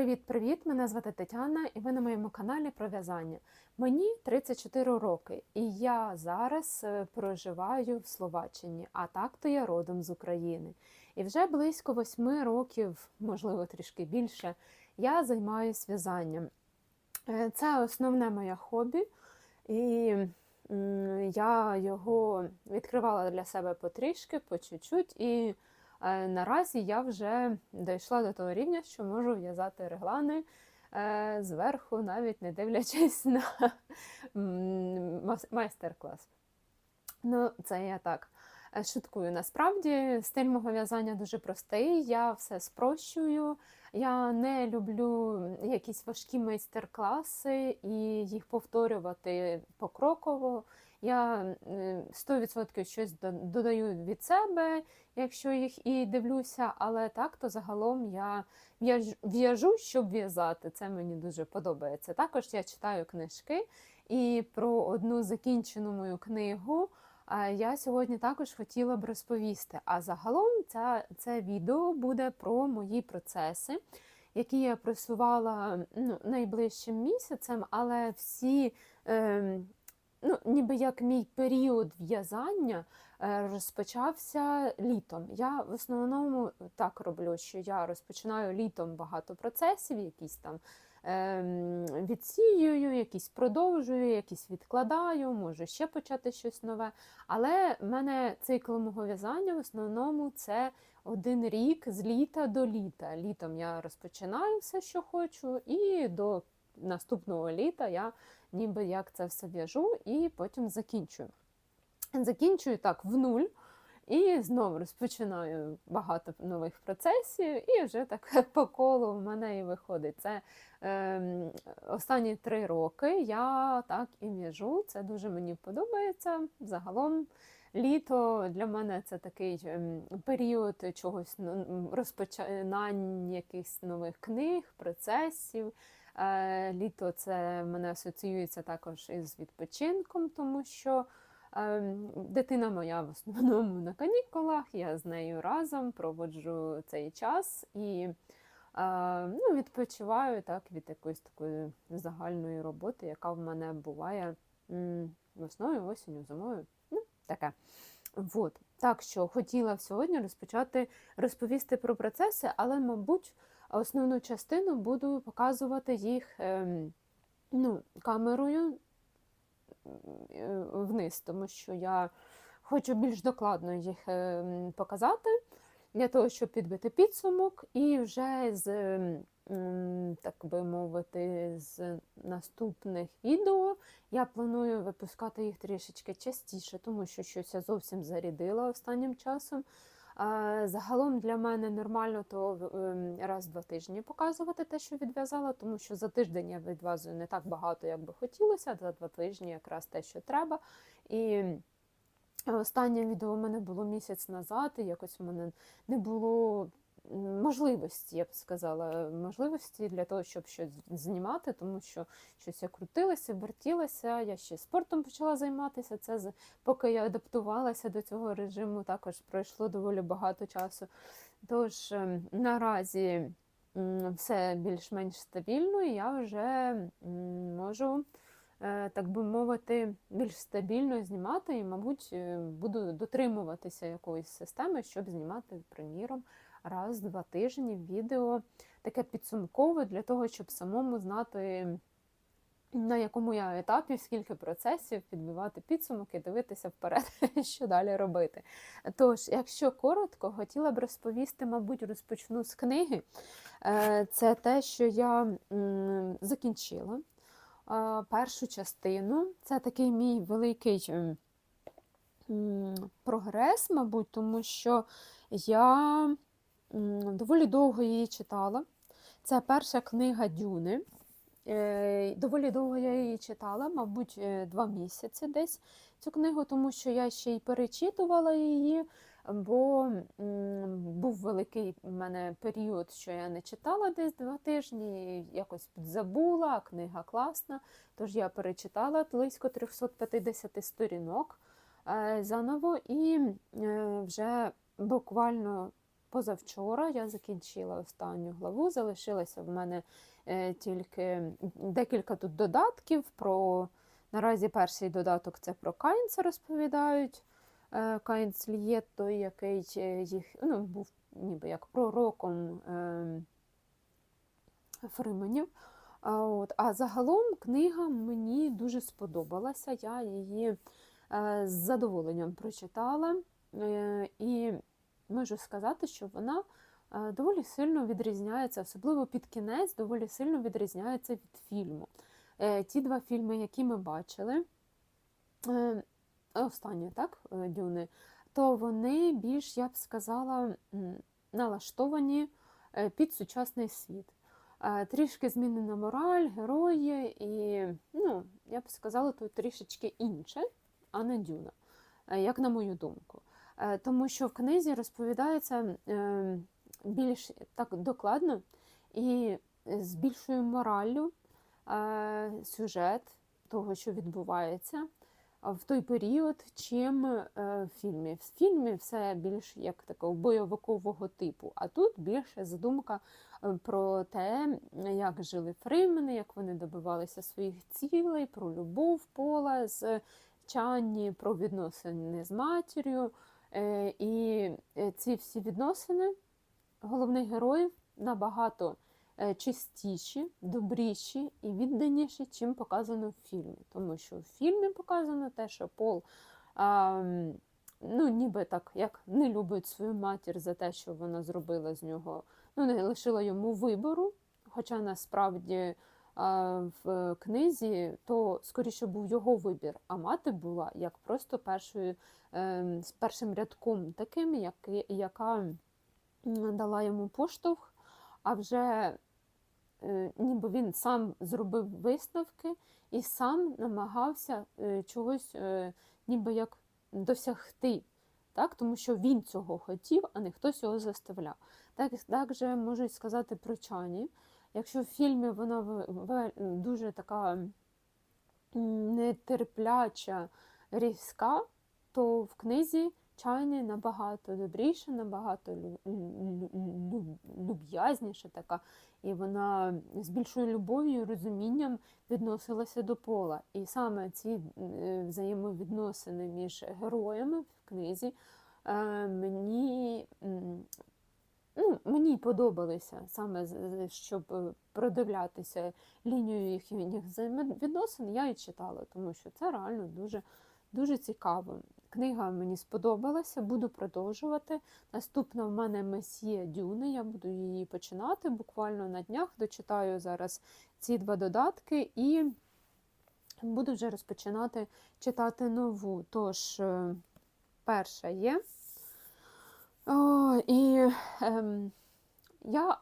Привіт-привіт! Мене звати Тетяна, і ви на моєму каналі про в'язання. Мені 34 роки, і я зараз е, проживаю в Словаччині, а так то я родом з України. І вже близько 8 років, можливо, трішки більше, я займаюся в'язанням. Е, Це основне моє хобі, і я його відкривала для себе потрішки, по чуть-чуть. І Наразі я вже дійшла до того рівня, що можу в'язати реглани е, зверху, навіть не дивлячись на майстер-клас. Ну, це я так е, шуткую. Насправді стиль мого в'язання дуже простий, я все спрощую. Я не люблю якісь важкі майстер-класи і їх повторювати покроково. Я е, 100% щось додаю від себе, якщо їх і дивлюся, але так то загалом я в'яжу, щоб в'язати. Це мені дуже подобається. Також я читаю книжки, і про одну закінчену мою книгу я сьогодні також хотіла б розповісти. А загалом ця, це відео буде про мої процеси, які я просувала ну, найближчим місяцем, але всі. ем, Ну, ніби як мій період в'язання е, розпочався літом. Я в основному так роблю, що я розпочинаю літом багато процесів, якісь там відсіюю, якісь продовжую, якісь відкладаю, можу ще почати щось нове. Але в мене цикл мого в'язання в основному це один рік з літа до літа. Літом я розпочинаю все, що хочу, і до наступного літа я ніби як це все в'яжу і потім закінчую. Закінчую так в нуль. І знову розпочинаю багато нових процесів, і вже так по колу в мене і виходить. Це е, останні три роки я так і в'яжу. Це дуже мені подобається. Загалом літо для мене це такий ем, період чогось ну, розпочинання якихось нових книг, процесів. Е, Літо це мене асоціюється також із відпочинком, тому що дитина моя в основному на канікулах, я з нею разом проводжу цей час і е, ну, відпочиваю так від якоїсь такої загальної роботи, яка в мене буває весною, осінню, зимою. Ну, таке. Вот. Так що хотіла сьогодні розпочати розповісти про процеси, але, мабуть, основну частину буду показувати їх ем, ну, камерою вниз, тому що я хочу більш докладно їх ем, показати для того, щоб підбити підсумок, і вже з, так би мовити, з наступних відео я планую випускати їх трішечки частіше, тому що щось я зовсім зарядила останнім часом. Загалом для мене нормально то ем, раз в два тижні показувати те, що відв'язала, тому що за тиждень я відв'язую не так багато, як би хотілося, за два тижні якраз те, що треба. І останнє відео у мене було місяць назад, і якось в мене не було можливості, я б сказала, можливості для того, щоб щось знімати, тому що щось я крутилася, вертілася, я ще спортом почала займатися. Це поки я адаптувалася до цього режиму, також пройшло доволі багато часу. Тож ем, наразі все більш-менш стабільно, і я вже можу, е, так би мовити, більш стабільно знімати, і, мабуть, е, буду дотримуватися якоїсь системи, щоб знімати, приміром, раз в два тижні відео таке підсумкове для того, щоб самому знати на якому я етапі, скільки процесів, підбивати підсумки, дивитися вперед, що далі робити. Тож, якщо коротко, хотіла б розповісти, мабуть, розпочну з книги. Е, Це те, що я закінчила е, першу частину. Це такий мій великий прогрес, мабуть, тому що я доволі довго її читала. Це перша книга Дюни. Е, Доволі довго я її читала, мабуть, е, два місяці десь цю книгу, тому що я ще й перечитувала її, бо був великий у мене період, що я не читала десь два тижні, якось підзабула, а книга класна. Тож я перечитала близько 350 сторінок е, заново і вже буквально позавчора я закінчила останню главу. Залишилося в мене е, тільки декілька тут додатків. Про наразі перший додаток це про Кайнца розповідають. Е, Кайнц Лієт, той, який е, їх ну, був ніби як пророком е, Фрименів. От, а загалом книга мені дуже сподобалася. Я її з задоволенням прочитала. І можу сказати, що вона е, доволі сильно відрізняється, особливо під кінець, доволі сильно відрізняється від фільму. Е, ті два фільми, які ми бачили, е, останні, так, Дюни, то вони більш, я б сказала, налаштовані під сучасний світ. Трішки змінена мораль, герої, і, ну, я б сказала, тут трішечки інше, а не Дюна, як на мою думку. Е, Тому що в книзі розповідається е, більш так докладно і з більшою мораллю е, сюжет того, що відбувається в той період, чим е, в фільмі. В фільмі все більш як такого бойовикового типу, а тут більше задумка про те, як жили фримени, як вони добивалися своїх цілей, про любов пола з Чанні, про відносини з матір'ю. Е, І е, ці всі відносини головних героїв набагато е, чистіші, добріші і відданіші, чим показано в фільмі. Тому що в фільмі показано те, що Пол а, ну, ніби так, як не любить свою матір за те, що вона зробила з нього, ну, не лишила йому вибору. Хоча насправді в книзі то скоріше був його вибір, а мати була як просто першою ем, з першим рядком таким, який- яка дала йому поштовх, а вже е, ніби він сам зробив висновки і сам намагався е, чогось е, ніби як досягти, так? тому що він цього хотів, а не хтось його заставляв. Так, так же можуть сказати про Чані. Якщо в фільмі вона дуже така нетерпляча, різка, то в книзі Чайні набагато добріша, набагато лю- лю- лю- люб'язніша така, і вона з більшою любов'ю і розумінням відносилася до пола. І саме ці е, взаємовідносини між героями в книзі е, мені, ну, мені подобалися саме щоб е, продивлятися лінію їхніх взаємовідносин, я і читала, тому що це реально дуже, дуже цікаво. Книга мені сподобалася, буду продовжувати. Наступна в мене Месія Дюни. Я буду її починати буквально на днях. Дочитаю зараз ці два додатки і буду вже розпочинати читати нову. Тож, е, перша є. О, і ем, я,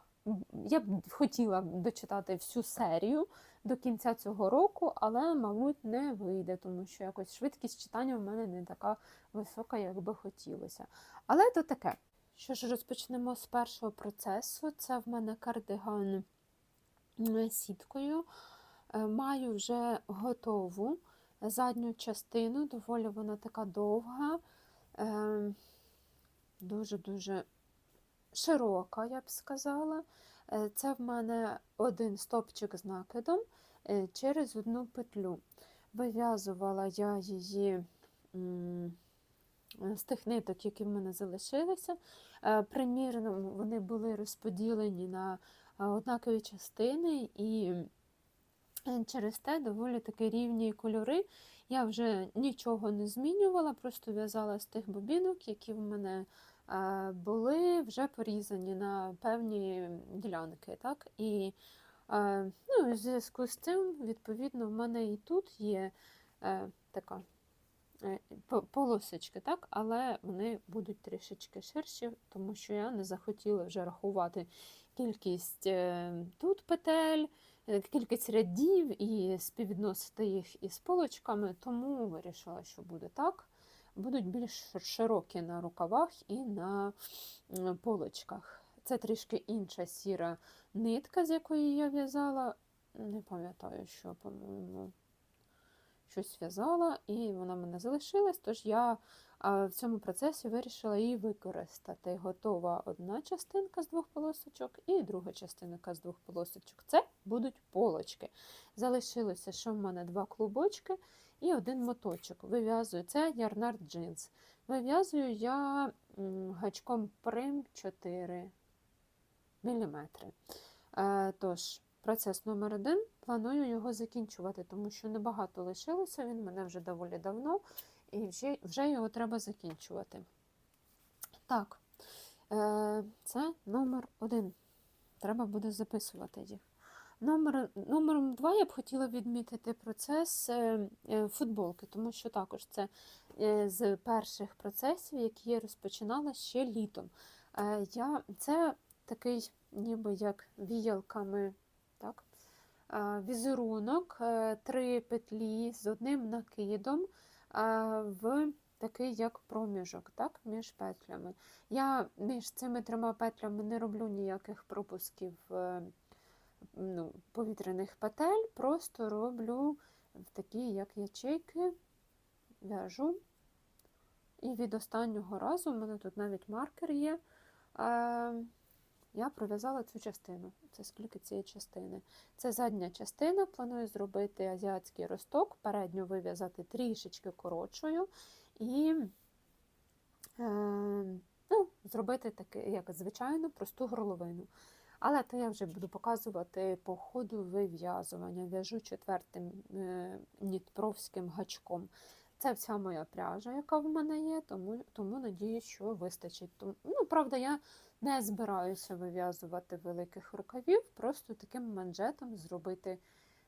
я б хотіла дочитати всю серію до кінця цього року, але, мабуть, не вийде, тому що якось швидкість читання в мене не така висока, як би хотілося. Але то таке. Що ж, розпочнемо з першого процесу. Це в мене кардиган м, сіткою. Е, Маю вже готову задню частину, доволі вона така довга, е, дуже-дуже широка, я б сказала. Е, Це в мене один стопчик з накидом е, через одну петлю. Вив'язувала я її з тих ниток, які в мене залишилися. Е, Примірно вони були розподілені на однакові частини, і через те доволі таки рівні кольори. Я вже нічого не змінювала, просто в'язала з тих бобінок, які в мене е, були вже порізані на певні ділянки. Так? І е, ну, в зв'язку з цим, відповідно, в мене і тут є е, така по- полосочки, так? але вони будуть трішечки ширші, тому що я не захотіла вже рахувати кількість тут петель, кількість рядів і співвідносити їх із полочками, тому вирішила, що буде так. Будуть більш широкі на рукавах і на полочках. Це трішки інша сіра нитка, з якої я в'язала. Не пам'ятаю, що, по-моєму, щось в'язала, і вона в мене залишилась, тож я в цьому процесі вирішила її використати. Готова одна частинка з двох полосочок і друга частинка з двох полосочок. Це будуть полочки. Залишилося, що в мене два клубочки і один моточок. Вив'язую це ярнард джинс. Вив'язую я гачком прим 4 мм. Е, Тож, процес номер один. Планую його закінчувати, тому що небагато лишилося, він мене вже доволі давно, і вже, вже його треба закінчувати. Так, е, це номер один. Треба буде записувати їх. Номер, номером два я б хотіла відмітити процес е, е, футболки, тому що також це з перших процесів, які я розпочинала ще літом. Я, це такий, ніби як віялками, так? візерунок, три петлі з одним накидом в такий як проміжок так, між петлями. Я між цими трьома петлями не роблю ніяких пропусків е, ну, повітряних петель, просто роблю такі як ячейки, в'яжу. І від останнього разу, у мене тут навіть маркер є. Я пров'язала цю частину. Це скільки цієї частини. Це задня частина. Планую зробити азіатський росток, передню вив'язати трішечки коротшою і е, ну, зробити таке, як звичайно, просту горловину. Але то я вже буду показувати по ходу вив'язування. В'яжу четвертим е, нітпровським гачком. Це вся моя пряжа, яка в мене є, тому, тому надію, що вистачить. Тому, ну, правда, я не збираюся вив'язувати великих рукавів, просто таким манжетом зробити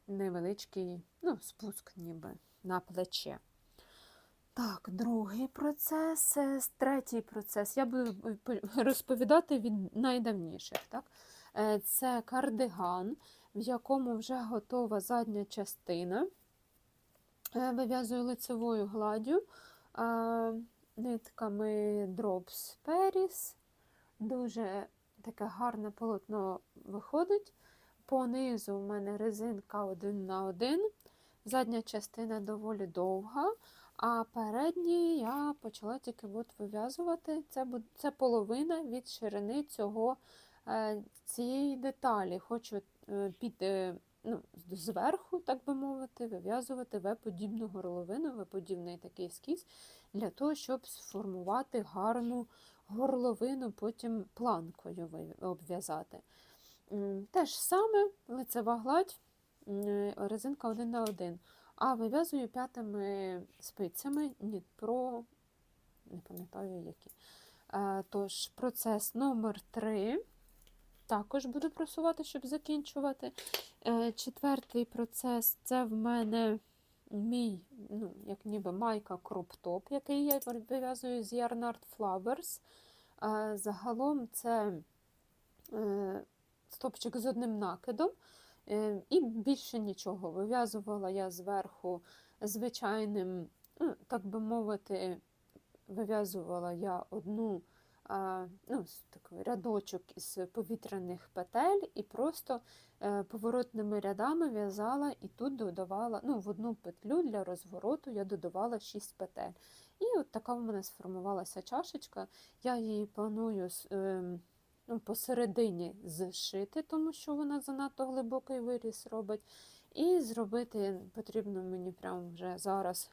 невеличкий ну, спуск ніби на плече. Так, другий процес, е, третій процес. Я буду розповідати від найдавніших. Так? Е, Це кардиган, в якому вже готова задня частина. Е, Вив'язую лицевою гладдю нитками Drops Paris. Дуже таке гарне полотно виходить. Понизу в мене резинка один на один. Задня частина доволі довга, а передні я почала тільки от вив'язувати. Це це половина від ширини цього, е, цієї деталі. Хочу е, під, ну, зверху, так би мовити, вив'язувати В-подібну горловину, В-подібний такий ескіз, для того, щоб сформувати гарну горловину, потім планкою обв'язати. Те ж саме лицева гладь, резинка один на один. А вив'язую п'ятими спицями Нітпро, не пам'ятаю які. Тож, процес номер 3 також буду просувати, щоб закінчувати. Е, четвертий процес це в мене мій, ну, як ніби майка кроп-топ, який я вив'язую з Yarnard Flowers. Загалом це е, стопчик з одним накидом. Е, і більше нічого. Вив'язувала я зверху звичайним, ну, так би мовити, вив'язувала я одну ну, такий рядочок із повітряних петель і просто е, поворотними рядами в'язала і тут додавала ну, в одну петлю для розвороту я додавала 6 петель. І от така в мене сформувалася чашечка. Я її планую ем, ну, посередині зшити, тому що вона занадто глибокий виріс робить. І зробити потрібно мені прямо вже зараз.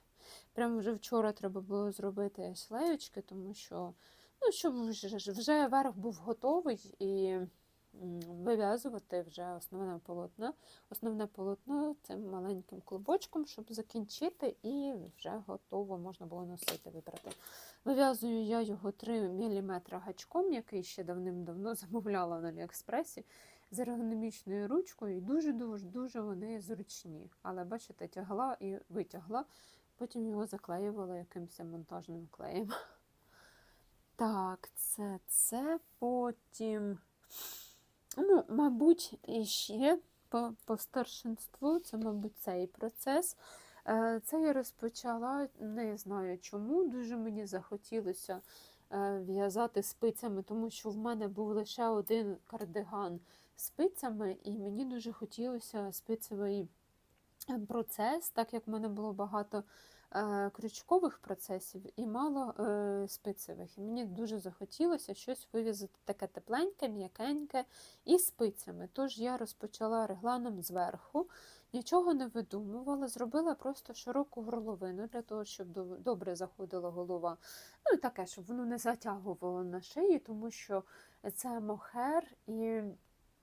Прямо вже вчора треба було зробити шлеєчки, тому що ну, щоб вже, верх був готовий і вив'язувати вже основне полотно. Основне полотно цим маленьким клубочком, щоб закінчити, і вже готово можна було носити вибрати. Вив'язую я його 3 мм гачком, який ще давним-давно замовляла на Аліекспресі, з ергономічною ручкою, і дуже-дуже дуже вони зручні. Але, бачите, тягла і витягла, потім його заклеювала якимось монтажним клеєм. Так, це це потім. Ну, мабуть, іще по, по старшинству, це, мабуть, цей процес. Е, це я розпочала, не знаю чому. Дуже мені захотілося е, в'язати спицями, тому що в мене був лише один кардиган спицями, і мені дуже хотілося спицевий е, процес, так як в мене було багато крючкових процесів і мало е, спицевих. І мені дуже захотілося щось вивізати таке тепленьке, м'якеньке і спицями. Тож я розпочала регланом зверху, нічого не видумувала, зробила просто широку горловину для того, щоб добре заходила голова. Ну і таке, щоб воно не затягувало на шиї, тому що це мохер і.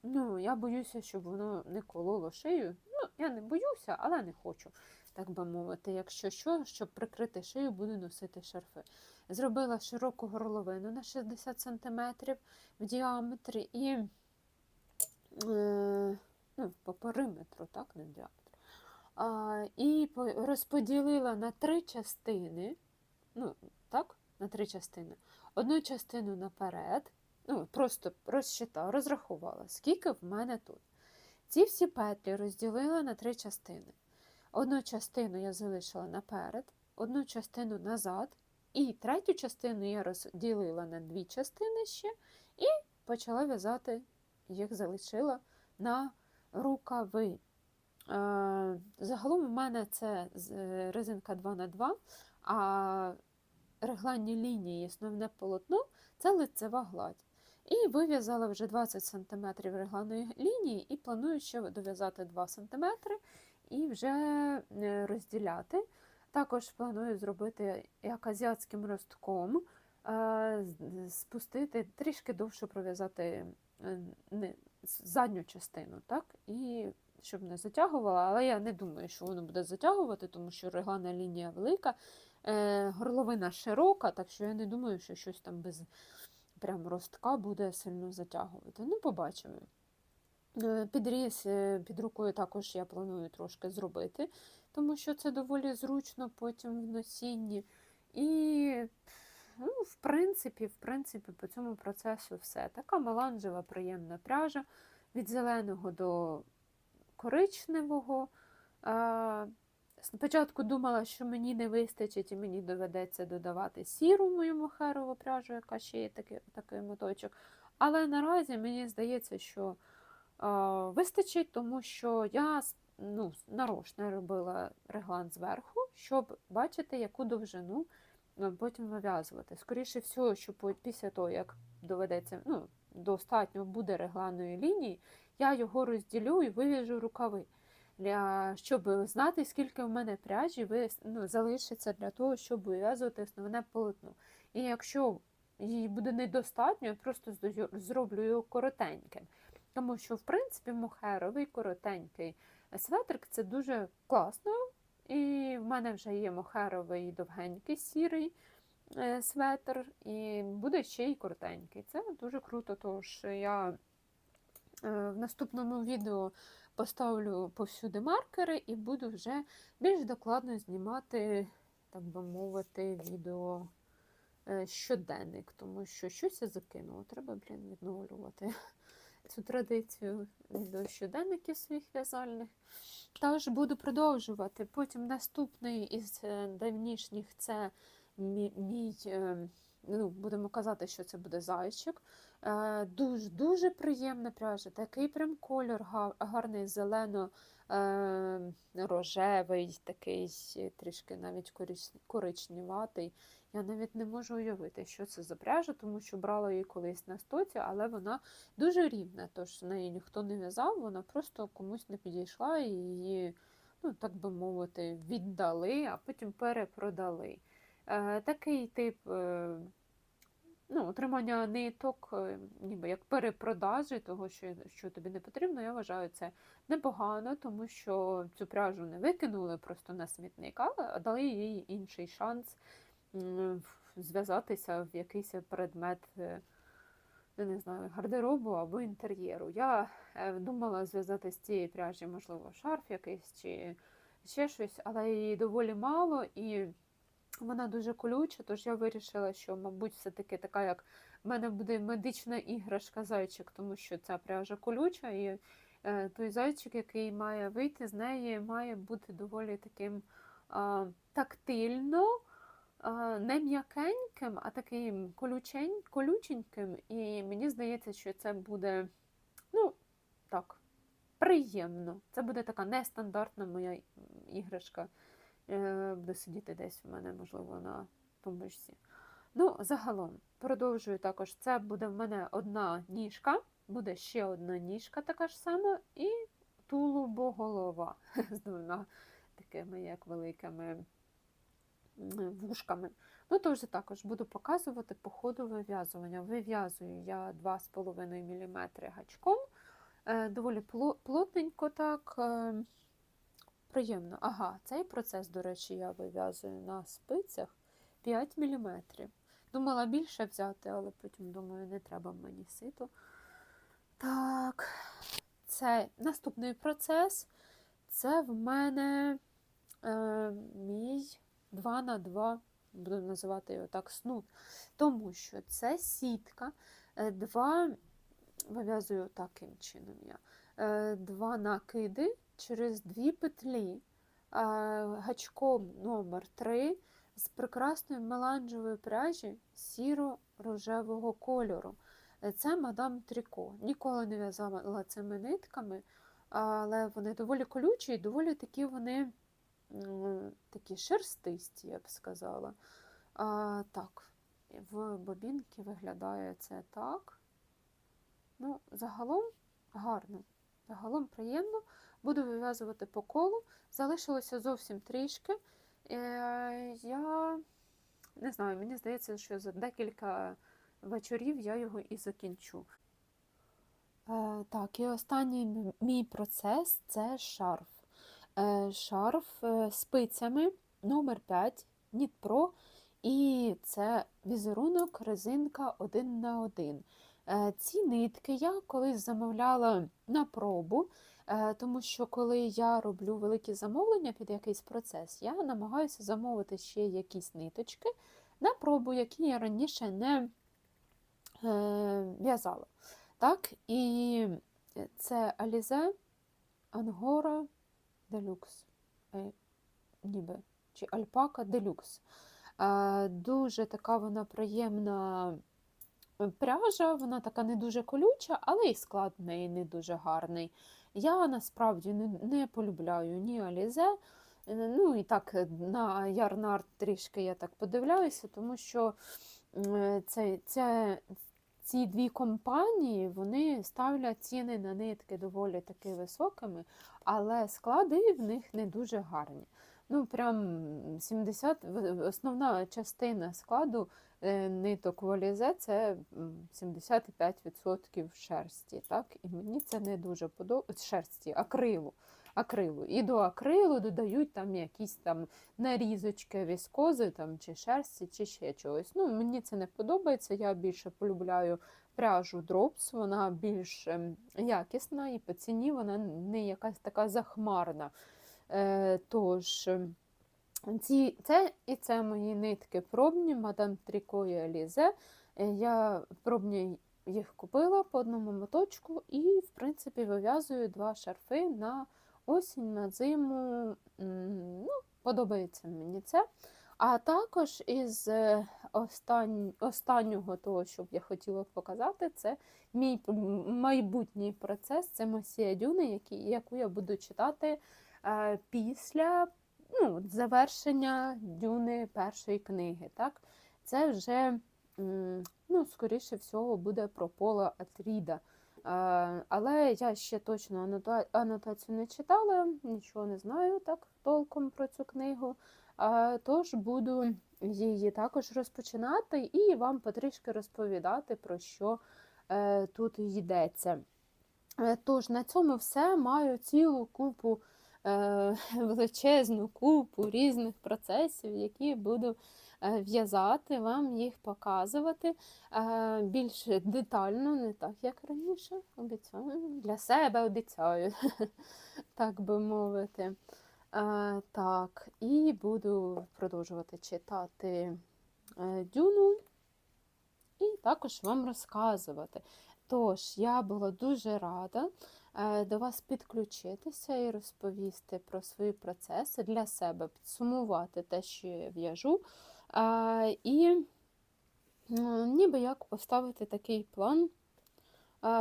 Ну, я боюся, щоб воно не кололо шию. Ну, я не боюся, але не хочу, так би мовити. Якщо що, щоб прикрити шию, буду носити шарфи. Зробила широку горловину на 60 см в діаметрі і е, ну, по периметру, так, не в діаметрі. А, і розподілила на три частини. Ну, так, на три частини. Одну частину наперед, ну, просто розчитала, розрахувала, скільки в мене тут. Ці всі петлі розділила на три частини. Одну частину я залишила наперед, одну частину назад, і третю частину я розділила на дві частини ще і почала в'язати, їх залишила на рукави. Е, Загалом у мене це е, резинка 2х2, а регланні лінії, основне полотно це лицева гладь. І вив'язала вже 20 см регланої лінії і планую ще дов'язати 2 см і вже е, розділяти. Також планую зробити як азіатським ростком, е, спустити, трішки довше пров'язати е, задню частину, так? І щоб не затягувала, але я не думаю, що воно буде затягувати, тому що реглана лінія велика, горловина широка, так що я не думаю, що щось там без прям ростка буде сильно затягувати. Ну, побачимо. Е, Підріз е, під рукою також я планую трошки зробити, тому що це доволі зручно потім в носінні. І, ну, в принципі, в принципі, по цьому процесу все. Така меланжева, приємна пряжа від зеленого до коричневого. Спочатку думала, що мені не вистачить і мені доведеться додавати сіру мою мохерову пряжу, яка ще є такий, такий моточок. Але наразі мені здається, що вистачить, тому що я ну, нарочно робила реглан зверху, щоб бачити, яку довжину потім вив'язувати. Скоріше всього, що після того, як доведеться, ну, достатньо буде регланної лінії, я його розділю і вив'яжу рукави. Для, щоб знати, скільки в мене пряжі ви, ну, залишиться для того, щоб вив'язувати основне полотно. І якщо її буде недостатньо, я просто зроблю його коротеньким. Тому що, в принципі, мохеровий коротенький светрик це дуже класно. І в мене вже є мохеровий довгенький сірий е, светр, і буде ще й коротенький. Це дуже круто, тож я е, в наступному відео поставлю повсюди маркери і буду вже більш докладно знімати, так би мовити, відео е, щоденник, тому що щось я закинула. Треба, блін, відновлювати цю традицію відео щоденників своїх в'язальних. Тож буду продовжувати. Потім наступний із е, давнішніх це мій, е, ну, будемо казати, що це буде зайчик. Е, Дуже дуже приємна пряжа, такий прям кольор гарний, зелено е, рожевий, такий трішки навіть корич- коричневатий. Я навіть не можу уявити, що це за пряжа, тому що брала її колись на стоці, але вона дуже рівна, тож неї ніхто не в'язав, вона просто комусь не підійшла і її, ну так би мовити, віддали, а потім перепродали. Е, такий тип е, ну, отримання ниток, е, ніби як перепродажі того, що, що тобі не потрібно, я вважаю це непогано, тому що цю пряжу не викинули просто на смітник, а дали їй інший шанс зв'язатися в якийсь предмет. е, я не знаю, гардеробу або інтер'єру. Я е, думала зв'язати з цієї пряжі, можливо, шарф якийсь чи ще щось, але її доволі мало і вона дуже колюча, тож я вирішила, що, мабуть, все-таки така, як в мене буде медична іграшка зайчик, тому що ця пряжа колюча, і е, той зайчик, який має вийти з неї, має бути доволі таким тактильно не м'якеньким, а таким колючень, колюченьким. І мені здається, що це буде, ну, так, приємно. Це буде така нестандартна моя іграшка Е, Буде сидіти десь в мене, можливо, на тумбочці. Ну, загалом, продовжую також. Це буде в мене одна ніжка, буде ще одна ніжка така ж сама, і тулубоголова з двома такими, як великими вушками. Ну, вже також буду показувати по ходу вив'язування. Вив'язую я 2,5 мм гачком, е, доволі плотненько так. е, Приємно. Ага, цей процес, до речі, я вив'язую на спицях 5 мм. Думала більше взяти, але потім думаю, не треба мені ситу. Так, це наступний процес. Це в мене е, мій 2 на 2 буду називати його так, снуд. Тому що це сітка, е, два, вив'язую таким чином я, е, два накиди через дві петлі е, гачком номер 3 з прекрасної меланжевої пряжі сіро-рожевого кольору. Е, Це мадам Тріко. Ніколи не в'язала цими нитками, але вони доволі колючі і доволі такі вони такі шерстисті, я б сказала. А, так, в бобінці виглядає це так. Ну, загалом гарно. Загалом приємно. Буду вив'язувати по колу. Залишилося зовсім трішки. Е, я не знаю, мені здається, що за декілька вечорів я його і закінчу. Е, так, і останній мій процес це шарф. Е, шарф е, спицями номер 5 Knit Pro. І це візерунок резинка 1 на 1. Е, Ці нитки я колись замовляла на пробу, тому що коли я роблю великі замовлення під якийсь процес, я намагаюся замовити ще якісь ниточки на пробу, які я раніше не в'язала. Так, і це Alize Angora Deluxe, е, ніби, чи Альпака Deluxe. Е, Дуже така вона приємна е, пряжа, вона така не дуже колюча, але і склад в неї не дуже гарний. Я насправді не, не полюбляю ні Alize, е, ну і так на Ярнард трішки я так подивляюся, тому що це, це, ці дві компанії вони ставлять ціни на нитки доволі таки високими, але склади в них не дуже гарні. Ну, прям 70, в- в- основна частина складу е, ниток в Олізе це м, 75% шерсті. Так? І мені це не дуже подобається. Шерсті, акрилу. Акрилу. І до акрилу додають там якісь там нарізочки віскози там, чи шерсті, чи ще чогось. Ну, мені це не подобається. Я більше полюбляю пряжу Drops, вона більш ем, якісна і по ціні вона не якась така захмарна. Е, тож, ем, ці, це і це мої нитки пробні, мадам Тріко і Алізе. Е, Я пробні їх купила по одному моточку і, в принципі, вив'язую два шарфи на осінь, на зиму. Ну, подобається мені це. А також із е, остань, останнього того, що б я хотіла показати, це мій майбутній процес, це Мосія Дюни, які, яку я буду читати е, після ну, завершення дюни першої книги. Так? Це вже, ну, скоріше всього, буде про Пола Атріда. Але я ще точно анотацію не читала, нічого не знаю так толком про цю книгу. Тож буду її також розпочинати і вам потрішки розповідати, про що е, тут йдеться. Е, Тож на цьому все маю цілу купу, е, величезну купу різних процесів, які буду в'язати, вам їх показувати е, більш детально, не так як раніше. Обіцяю для себе обіцяю, так би мовити. Е, Так, і буду продовжувати читати е, Дюну і також вам розказувати. Тож, я була дуже рада е, до вас підключитися і розповісти про свої процеси для себе, підсумувати те, що я в'яжу. І м, ніби як поставити такий план,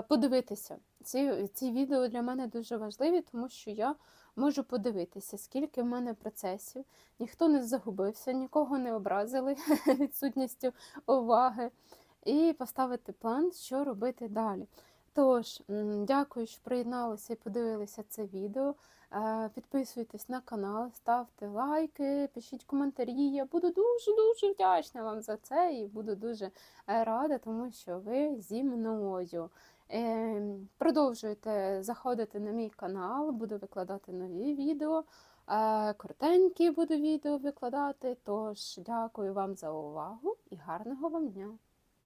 подивитися, ці, ці відео для мене дуже важливі, тому що я можу подивитися, скільки в мене процесів, ніхто не загубився, нікого не образили відсутністю уваги, і поставити план, що робити далі. Тож, дякую, що приєдналися і подивилися це відео. Е, Підписуйтесь на канал, ставте лайки, пишіть коментарі. Я буду дуже-дуже вдячна вам за це і буду дуже е, рада, тому що ви зі мною. Е, Продовжуйте заходити на мій канал, буду викладати нові відео. е, Коротенькі буду відео викладати. Тож дякую вам за увагу і гарного вам дня!